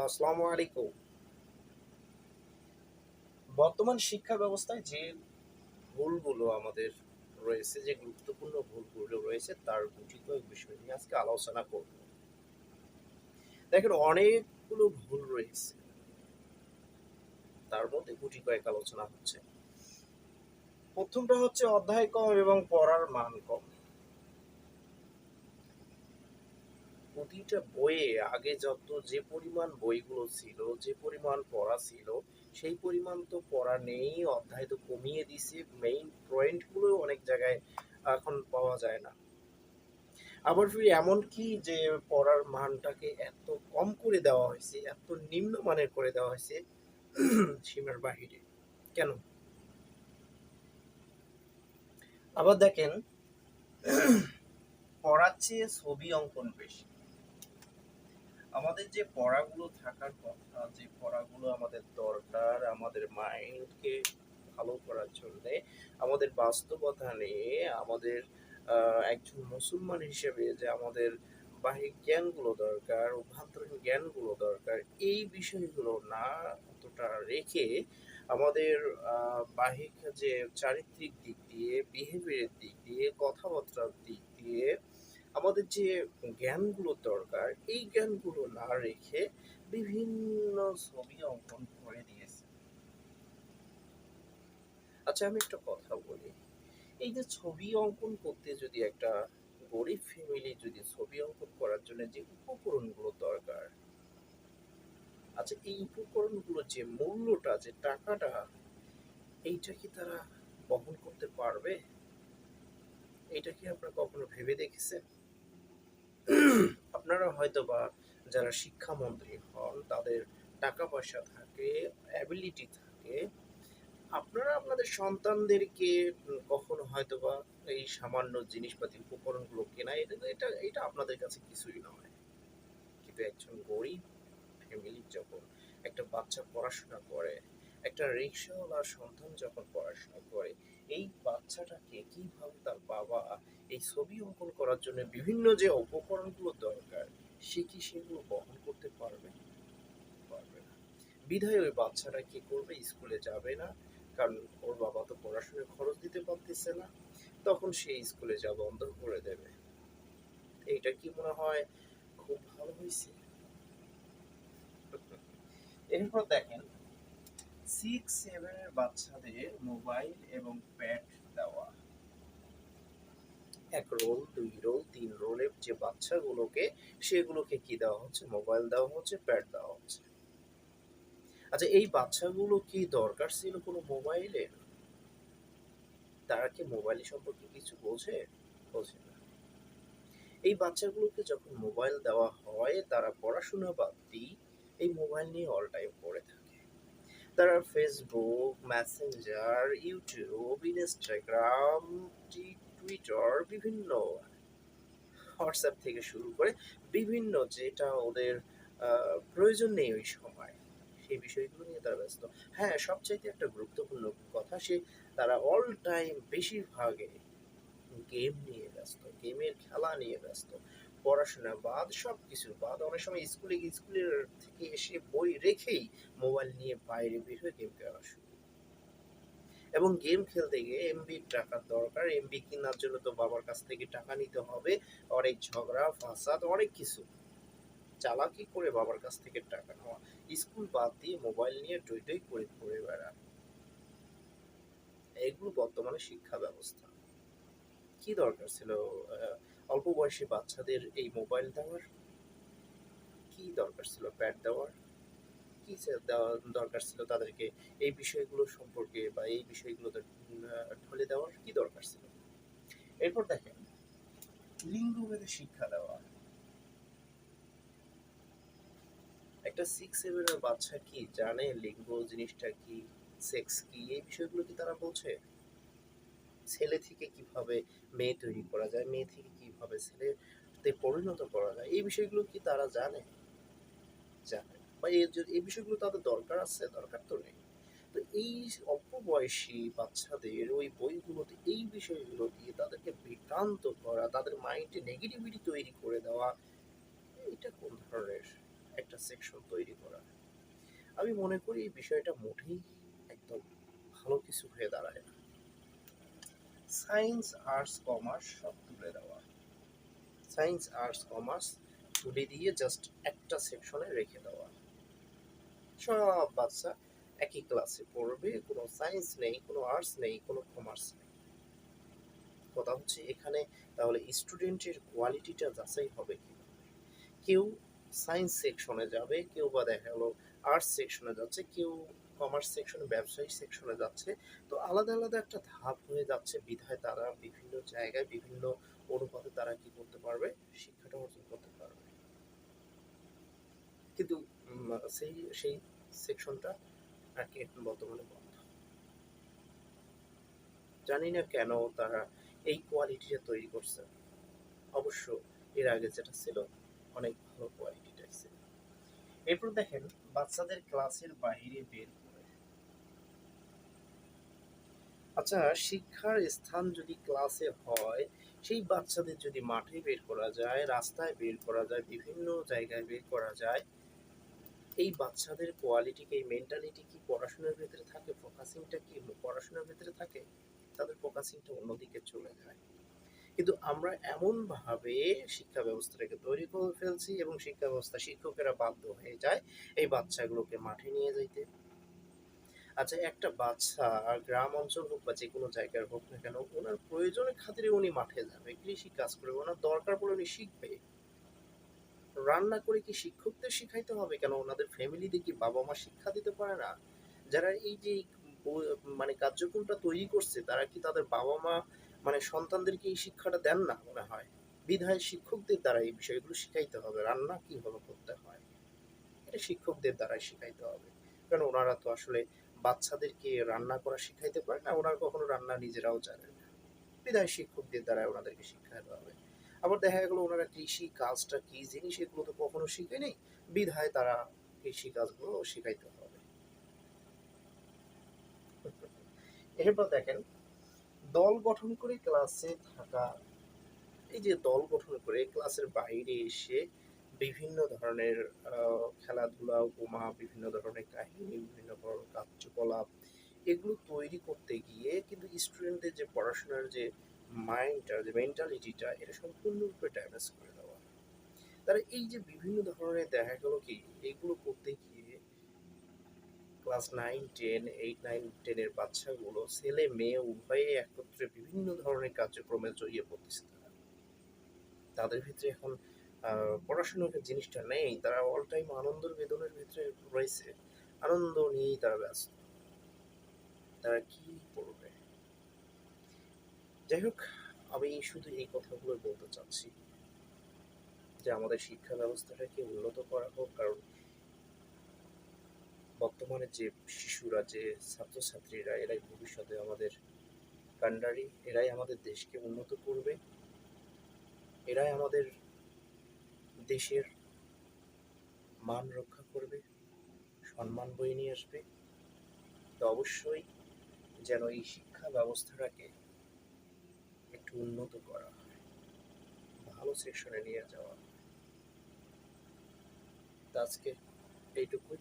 রহমতুল্লাহ আসসালামু বর্তমান শিক্ষা ব্যবস্থায় যে ভুলগুলো আমাদের রয়েছে, যে গুরুত্বপূর্ণ ভুলগুলো রয়েছে, তার কয়েক বিষয় নিয়ে আজকে আলোচনা করব। দেখেন, অনেকগুলো ভুল রয়েছে। তার মধ্যে গুটি কয়েক আলোচনা হচ্ছে। প্রথমটা হচ্ছে অধ্যায় কম এবং পড়ার মান কম। প্রতিটা বইয়ে আগে যত যে পরিমাণ বইগুলো ছিল, যে পরিমাণ পড়া ছিল, সেই পরিমাণ তো পড়া নেই, অধ্যায় তো কমিয়ে দিছে মেইন পয়েন্টগুলো অনেক জায়গায় এখন পাওয়া যায় না। আবার ফির এমন কি যে পড়ার মানটাকে এত কম করে দেওয়া হয়েছে, এত নিম্ন মানের করে দেওয়া হয়েছে সীমার বাহিরে। কেন? আবার দেখেন, পড়ার চেয়ে ছবি অঙ্কন বেশি। আমাদের যে পড়াগুলো থাকার কথা, যে পড়াগুলো আমাদের দরকার আমাদের মাইন্ডকে ভালো করার জন্য, আমাদের বাস্তবতা নিয়ে আমাদের একজন মুসলমান হিসেবে যে আমাদের বাহিক জ্ঞানগুলো দরকার অভ্যন্তরীণ জ্ঞানগুলো দরকার, এই বিষয়গুলো না অতটা রেখে আমাদের বাহিক যে চারিত্রিক দিক দিয়ে বিহেভিয়ারের দিক দিয়ে, কথাবার্তার দিক দিয়ে আমাদের যে জ্ঞানগুলো দরকার, এই জ্ঞানগুলো না রেখে বিভিন্ন ছবি অঙ্কন করে দিয়েছে আচ্ছা আমি একটা কথা বলি। এই যে ছবি অঙ্কন করতে যদি একটা গরিব ফ্যামিলি যদি ছবি অঙ্কন করার জন্য যে উপকরণগুলো দরকার আচ্ছা এই উপকরণগুলো যে মূল্যটা, যে টাকাটা, এইটা কি তারা বহন করতে পারবে? এটা কি আপনারা কখনো ভেবে দেখেছেন? আপনারা হয়তো বা যারা শিক্ষামন্ত্রী হন, তাদের টাকা পয়সা থাকে অ্যাবিলিটি থাকে, আপনারা আপনাদের সন্তানদেরকে কখনো হয়তো বা এই সামান্য জিনিসপাতি, উপকরণগুলো কেনা, এটা এটা এটা আপনাদের কাছে কিছুই নয়। কিন্তু একজন গরিব ফ্যামিলির যখন একটা বাচ্চা পড়াশোনা করে, একটা রিক্সাওয়ালা সন্তান যখন পড়াশোনা করে এই বাচ্চাটাকে কীভাবে তার বাবা এই ছবি অঙ্কন করার জন্য বিভিন্ন যে উপকরণগুলো দরকার, সে কি সেগুলো বহন করতে পারবে? পারবে না। বিধায় ওই বাচ্চাটা কি করবে? স্কুলে যাবে না। কারণ ওর বাবা তো পড়াশোনার খরচ দিতে পারতেছে না। তখন সে স্কুলে যা বন্ধ করে দেবে। এইটা কি মনে হয় খুব ভালো হয়েছে? এরপর দেখেন সিক্স সেভেনের বাচ্চাদের মোবাইল এবং প্যাড দেওয়া। এক রোল, দুই রোল, তিন রোলের যে বাচ্চাগুলোকে, সেগুলোকে কি দেওয়া হচ্ছে? মোবাইল দেওয়া হচ্ছে, প্যাড দেওয়া হচ্ছে। আচ্ছা এই বাচ্চাগুলো কি দরকার ছিল কোনো মোবাইলের তারা কি মোবাইল সম্পর্কে কিছু বোঝে? বোঝে না। এই বাচ্চাগুলোকে যখন মোবাইল দেওয়া হয়, তারা পড়াশোনা বাদ দিয়ে এই মোবাইল নিয়ে অল টাইম পড়ে থাকে। তারা Facebook Messenger YouTube Instagram Twitter বিভিন্ন হোয়াটসঅ্যাপ থেকে শুরু করে বিভিন্ন যেটা ওদের প্রয়োজন নেই ওই সময়। সেই বিষয়গুলো নিয়ে তারা ব্যস্ত। হ্যাঁ সবচাইতে একটা গুরুত্বপূর্ণ কথা, সে তারা অল টাইম বেশিরভাগে গেম নিয়ে ব্যস্ত গেমের খেলা নিয়ে ব্যস্ত। পড়াশোনা বাদ সব কিছু বাদ, অনেক সময় স্কুলে, স্কুলের থেকে এসে বই রেখেই মোবাইল নিয়ে বাইরে বের হয়ে গেম খেলা শুরু এবং গেম খেলতে গিয়ে এমবি টাকার দরকার এমবি কেনার জন্য তো বাবার কাছ থেকে টাকা নিতে হবে, অনেক ঝগড়া, ফাসাদ, অনেক কিছু। চালাকি করে বাবার কাছ থেকে টাকা নেওয়া, স্কুল বাদ দিয়ে মোবাইল নিয়ে টই টই করে ঘুরে বেড়া এগুলো বর্তমানে শিক্ষা ব্যবস্থা। কি দরকার ছিল অল্প বয়সী বাচ্চাদের এই মোবাইল দেওয়ার কি দরকার ছিল? প্যাড দেওয়ার? কি দেওয়া দরকার ছিল তাদেরকে? এই বিষয়গুলো সম্পর্কে বা এই বিষয়গুলো ঢলে দেওয়ার কি দরকার ছিল? এরপর দেখেন লিঙ্গভেদে শিক্ষা দেওয়া। একটা সিক্স সেভেনের বাচ্চা কি জানে লিঙ্গ জিনিসটা কি সেক্স কি? এই বিষয়গুলো কি তারা বোঝে ছেলে থেকে কীভাবে মেয়ে তৈরি করা যায়, মেয়ে থেকে কীভাবে ছেলেতে পরিণত করা যায়, এই বিষয়গুলো কি তারা জানে? জানে বা এই বিষয়গুলো তাদের দরকার আছে, দরকার তো নেই। তো এই অল্প বয়সী বাচ্চাদের ওই বইগুলোতে এই বিষয়গুলো দিয়ে তাদেরকে বিভ্রান্ত করা, তাদের মাইন্ডে নেগেটিভিটি তৈরি করে দেওয়া, এটা কোন ধরনের একটা সেকশন তৈরি করা? আমি মনে করি এই বিষয়টা মোটেই একদম ভালো কিছু হয়ে দাঁড়ায় না। সায়েন্স আর্টস কমার্স সব তুলে দেওয়া। সায়েন্স আর্টস কমার্স তুলে দিয়ে জাস্ট একটা সেকশনে রেখে দেওয়া। সব বাচ্চা একই ক্লাসে পড়বে, কোনো সায়েন্স নেই, কোনো আর্টস নেই, কোনো কমার্স নেই। কথা হচ্ছে এখানে তাহলে স্টুডেন্টের কোয়ালিটিটা যাচাই হবে কীভাবে? কেউ সায়েন্স সেকশনে যাবে, কেউ বা দেখা গেলো আর্টস সেকশনে যাচ্ছে, কেউ কমার্স সেকশনে ব্যবসায়ী সেকশনে যাচ্ছে। তো আলাদা আলাদা একটা ধাপ হয়ে যাচ্ছে বিধায় তারা বিভিন্ন জায়গায় বিভিন্ন অনুপাতে তারা কি করতে পারবে? শিক্ষাটা অর্জন করতে পারবে। কিন্তু সেই সেই সেকশনটা আর কি এখন বর্তমানে বন্ধ। জানি না কেন তারা এই কোয়ালিটিটা তৈরি করছে। অবশ্য এর আগে যেটা ছিল, অনেক ভালো কোয়ালিটিটাই ছিল। এরপর দেখেন, বাচ্চাদের ক্লাসের বাইরে বের করে আচ্ছা শিক্ষার স্থান যদি ক্লাসে হয়, সেই বাচ্চাদের যদি মাঠে বের করা যায়, রাস্তায় বের করা যায়, বিভিন্ন জায়গায় বের করা যায়, এই বাচ্চাদের কোয়ালিটি কি মেন্টালিটি কি পড়াশোনার ভেতরে থাকে? ফোকাসিংটা কি পড়াশোনার ভেতরে থাকে? তাদের ফোকাসিংটা অন্যদিকে চলে যায়। কিন্তু আমরা এমন ভাবে শিক্ষা ব্যবস্থাটাকে তৈরি করে ফেলছি এবং শিক্ষা ব্যবস্থা শিক্ষকেরা বাধ্য হয়ে যায় এই বাচ্চাগুলোকে মাঠে নিয়ে যাইতে। আচ্ছা একটা বাচ্চা গ্রাম অঞ্চল হোক বা যে কোনো জায়গার হোক না কেন, ওনার প্রয়োজনের খাতিরে উনি মাঠে যাবে কৃষি কাজ করবে ওনার দরকার পড়ে উনি শিখবে। রান্না করে কি শিক্ষকদের শিখাইতে হবে? কেন ওনাদের ফ্যামিলিতে কি বাবা মা শিক্ষা দিতে পারে না? যারা এই যে মানে কার্যক্রমটা তৈরি করছে, তারা কি তাদের বাবা মা মানে সন্তানদেরকে এই শিক্ষাটা দেন না মনে হয়? বিধায় শিক্ষকদের দ্বারা এই বিষয়গুলো শিখাইতে হবে। রান্না কীভাবে করতে হয়? এটা শিক্ষকদের দ্বারাই শিখাইতে হবে। কারণ ওনারা তো আসলে বাচ্চাদেরকে রান্না করা শিখাইতে পারে না, ওনারা কখনো রান্না নিজেরাও জানেন না। বিধায় শিক্ষকদের দ্বারা ওনাদেরকে শিখাইতে হবে আবার দেখা গেলো ওনারা কৃষি কাজটা কি জিনিস এগুলো তো কখনো শিখেনি বিধায় তারা কৃষি কাজগুলো শিখাইতে হবে। এরপর দেখেন, দল গঠন করে ক্লাসে থাকা, এই যে দল গঠন করে ক্লাসের বাইরে এসে বিভিন্ন ধরনের খেলাধুলা, উপমা, বিভিন্ন ধরনের কাহিনী, বিভিন্ন ধরনের কার্যকলাপ এগুলো তৈরি করতে গিয়ে কিন্তু স্টুডেন্টদের যে পড়াশোনার যে মাইন্ডটা যে মেন্টালিটিটা এটা সম্পূর্ণরূপে ড্যামেজ করে দেওয়া। তারা এই যে বিভিন্ন ধরনের দেখা গেল কি, এগুলো করতে গিয়ে class nine ten eight nine টেনের বাচ্চাগুলো, ছেলে, মেয়ে, উভয়ে একত্রে বিভিন্ন ধরনের কার্যক্রমে জড়িয়ে পড়তেছে তারা। তাদের ভিতরে এখন পড়াশোনার জিনিসটা নেই, তারা অল টাইম আনন্দের বেদনের ভিতরে রয়েছে। আনন্দ নিয়েই তারা ব্যস্ত। তারা কি করবে যাই হোক, আমি শুধু এই কথাগুলো বলতে চাচ্ছি যে আমাদের শিক্ষা ব্যবস্থাটাকে উন্নত করা হোক, কারণ বর্তমানে যে শিশুরা, যে ছাত্রছাত্রীরা, এরাই ভবিষ্যতে আমাদের কান্ডারি, এরাই আমাদের দেশকে উন্নত করবে। এরাই আমাদের দেশের মান রক্ষা করবে, সম্মান বয়ে নিয়ে আসবে। তো অবশ্যই যেন এই শিক্ষা ব্যবস্থাটাকে একটু উন্নত করা হয়, ভালো সেকশনে নিয়ে যাওয়া আজকে এইটুকুই।